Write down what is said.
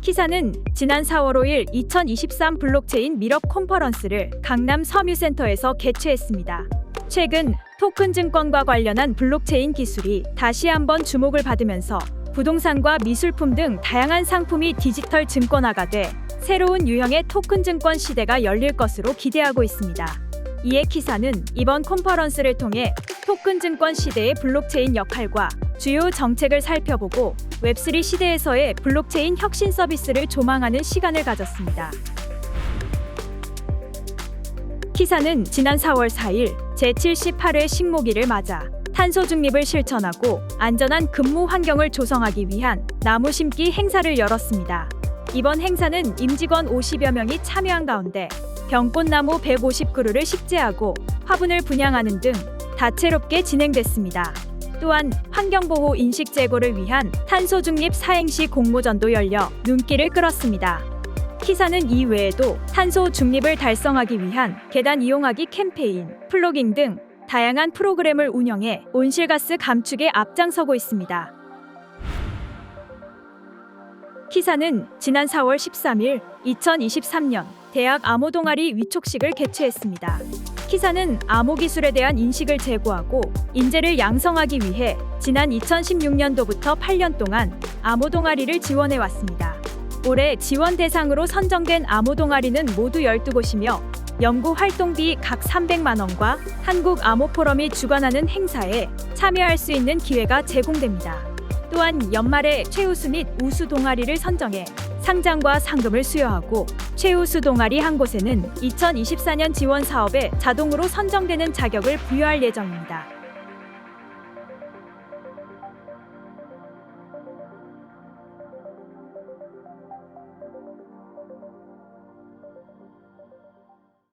키사는 지난 4월 5일 2023 블록체인 미럽 컨퍼런스를 강남 섬유센터에서 개최했습니다. 최근 토큰 증권과 관련한 블록체인 기술이 다시 한번 주목을 받으면서 부동산과 미술품 등 다양한 상품이 디지털 증권화가 돼 새로운 유형의 토큰 증권 시대가 열릴 것으로 기대하고 있습니다. 이에 키사는 이번 컨퍼런스를 통해 토큰 증권 시대의 블록체인 역할과 주요 정책을 살펴보고 웹3 시대에서의 블록체인 혁신 서비스를 조망하는 시간을 가졌습니다. 키사는 지난 4월 4일 제78회 식목일을 맞아 탄소 중립을 실천하고 안전한 근무 환경을 조성하기 위한 나무 심기 행사를 열었습니다. 이번 행사는 임직원 50여 명이 참여한 가운데 병꽃나무 150그루를 식재하고 화분을 분양하는 등 다채롭게 진행됐습니다. 또한 환경보호 인식 제고를 위한 탄소 중립 사행시 공모전도 열려 눈길을 끌었습니다. 키사는 이 외에도 탄소 중립을 달성하기 위한 계단 이용하기 캠페인, 플로깅 등 다양한 프로그램을 운영해 온실가스 감축에 앞장서고 있습니다. 키사는 지난 4월 13일 2023년 대학 암호 동아리 위촉식을 개최했습니다. 키사는 암호 기술에 대한 인식을 제고하고 인재를 양성하기 위해 지난 2016년도부터 8년 동안 암호 동아리를 지원해 왔습니다. 올해 지원 대상으로 선정된 암호 동아리는 모두 12곳이며 연구 활동비 각 300만 원과 한국 암호 포럼이 주관하는 행사에 참여할 수 있는 기회가 제공됩니다. 또한 연말에 최우수 및 우수 동아리를 선정해 상장과 상금을 수여하고 최우수 동아리 한 곳에는 2024년 지원 사업에 자동으로 선정되는 자격을 부여할 예정입니다.